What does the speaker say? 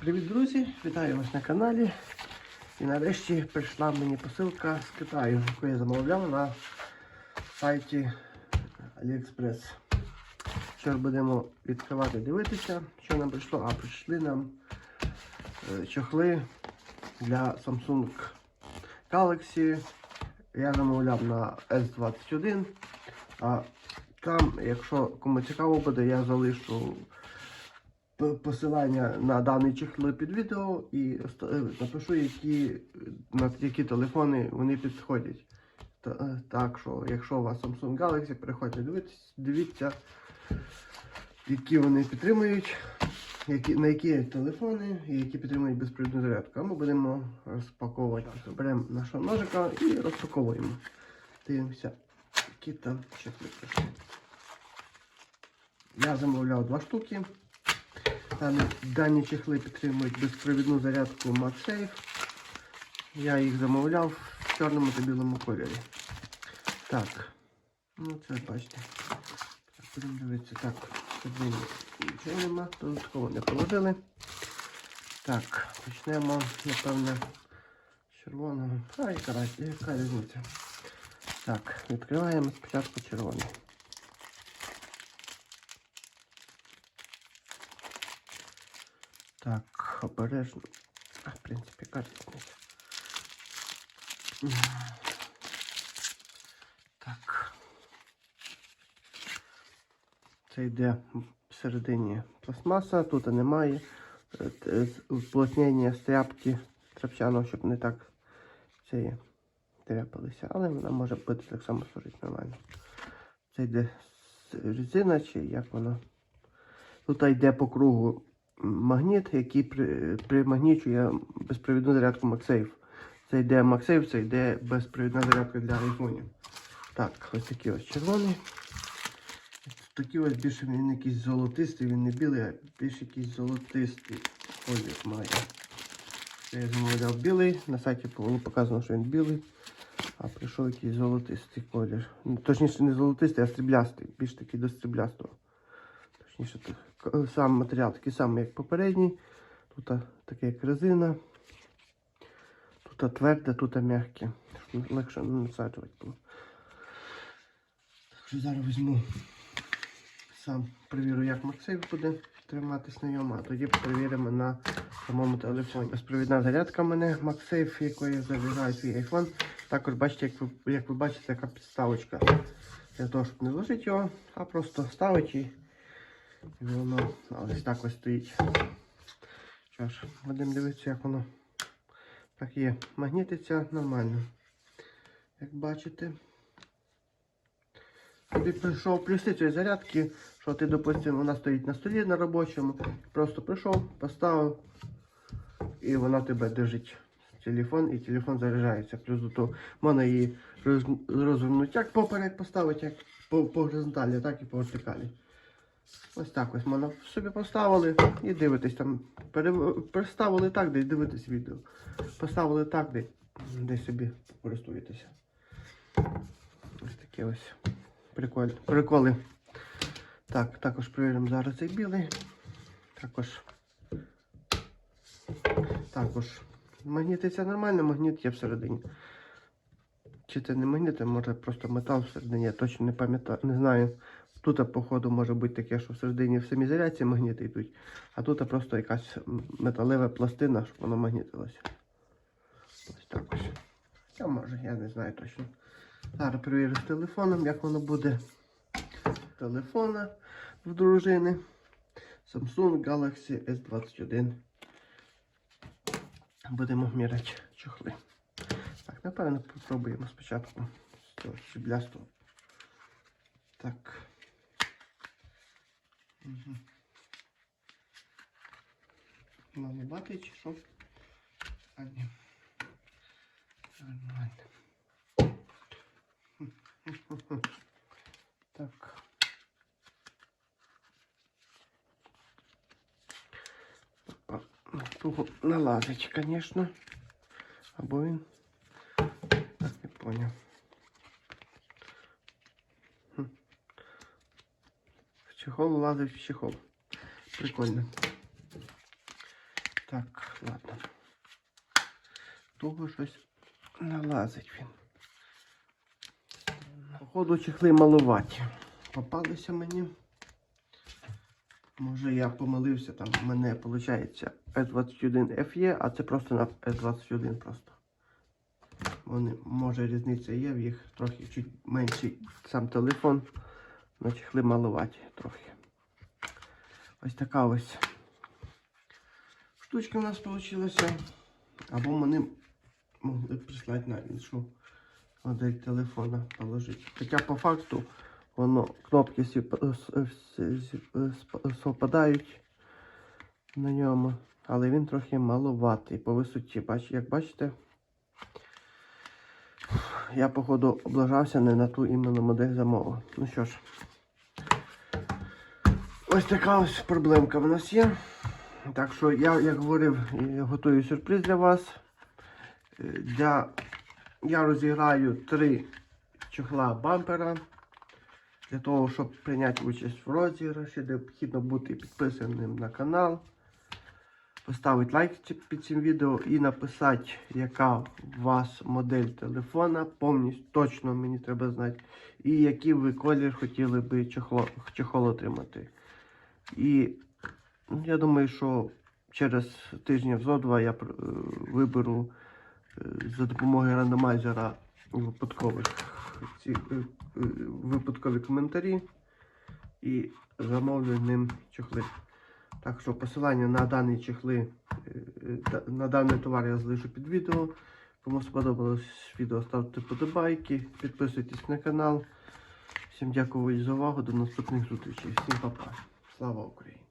Привіт, друзі! Вітаю вас на каналі. І нарешті прийшла мені посилка з Китаю, яку я замовляв на сайті AliExpress. Що будемо відкривати, дивитися, що нам прийшло. А прийшли нам е, чохли для Samsung Galaxy. Я замовляв на S21. А там, якщо кому цікаво буде, я залишу посилання на даний чехли під відео і е, напишу, які, на які телефони вони підходять. Та- е, Так що, якщо у вас Samsung Galaxy, приходьте дивитись, дивіться, які вони підтримують, які, на які телефони і які підтримують безпровідну зарядку. А ми будемо розпаковувати. Беремо нашого ножика і розпаковуємо. Дивимося, які там чехли прийшли. Я замовляв два штуки. Дані, чехли підтримують безпровідну зарядку MagSafe. Я їх замовляв в чорному та білому кольорі. Так. Ну це бачите. Так, будемо дивитися. Так, нічого нема, додатково не положили. Так, почнемо, напевне, з червоного. А, яка, яка різниця? Так, відкриваємо спочатку червоний. Так, обережно. В принципі, різниця. Так. Це йде всередині пластмаса, тут немає. Е, т- з- Уплотнення стряпки тряпчаного, щоб не так це тряпалися. Але вона може бути так само служити нормально. Це йде резина чи як воно. Тут йде по кругу магніт, який примагнічує безпровідну зарядку MagSafe. Це йде MagSafe, це йде безпровідна зарядка для айфонів. Так, ось такий ось червоний. Такий ось більше він якийсь золотистий, він не білий, а більш якийсь золотистий колір має. Це я замовляв білий, на сайті було показано, що він білий, а прийшов якийсь золотистий колір. Ну, Точніше, не золотистий, а сріблястий, більш такий до сріблястого. Точніше, сам матеріал такий самий, як попередній. Тут а, таке як резина. Тут тверде, тут м'яке. Легше насаджувати було. Так що зараз візьму сам перевірю, як MagSafe буде триматись на ньому, а тоді перевіримо на самому телефоні. Безпровідна зарядка в мене MagSafe, якою заряджаю свій iPhone. Також бачите, як ви, як ви бачите, така підставочка. Для того, щоб не зложити його, а просто ставити і і воно ось так ось стоїть. Що ж, будемо дивитися, як воно так є. Магнітиться нормально. Як бачите. Тобі прийшов плюси цієї зарядки, що ти, допустимо, вона стоїть на столі на робочому. Просто прийшов, поставив і вона тебе держить телефон, і телефон заряджається. Плюс до того можна її роз- розвернути як поперек поставити, як по, по горизонталі, так і по вертикалі. Ось так ось можна собі поставили і дивитесь там. Пере... Переставили так, де дивитесь відео. Поставили так, де, де собі користуєтеся. Ось такі ось приколь... приколи. Так, також перевіримо зараз цей білий. Також. Також. Магнітиться нормально, магніт є всередині. Чи це не магніт, а може просто метал всередині, я точно не пам'ятаю, не знаю. Тут, походу, може бути таке, що всередині в самій зарядці магніти йдуть, а тут просто якась металева пластина, щоб воно магнітилося. Ось так ось. Я може, я не знаю точно. Зараз перевірю з телефоном, як воно буде. Телефона в дружини. Samsung Galaxy S21. Будемо міряти чохли. Так, напевно, попробуємо спочатку з цього сріблястого. Так. Угу. Наливати чи що? Нормально. Так. Туго налазить, конечно. Або він. Так, не понял. Чехол лазить в чехол. Прикольно. Так, ладно. Того щось налазить він. Походу чехли малуваті. Попалися мені. Може я помилився, там в мене виходить S21FE, а це просто на S21 просто. Вони, може різниця є, в їх трохи чуть менший сам телефон, але чехли малуваті трохи. Ось така ось штучка у нас вийшла. Або вони могли прислати на іншу модель телефона положити. Хоча по факту воно кнопки всі сп- совпадають на ньому, але він трохи маловатий по висоті. Як бачите, я походу облажався не на ту іменно модель замовив. Ну що ж, ось така проблемка в нас є. Так що я, як говорив, готую сюрприз для вас. Е, Для... Я розіграю три чохла бампера. Для того, щоб прийняти участь в розіграші, необхідно бути підписаним на канал, поставити лайк під цим відео і написати, яка у вас модель телефона. Повністю точно мені треба знати. І який ви колір хотіли би чохол отримати. І я думаю, що через тижнів зо два я е, виберу е, за допомогою рандомайзера випадкових ці е, випадкові коментарі і замовлю ним чохли. Так що посилання на дані чехли, на даний товар я залишу під відео. Кому сподобалось відео, ставте подобайки, підписуйтесь на канал. Всім дякую за увагу, до наступних зустрічей. Всім па-па. Слава Україні!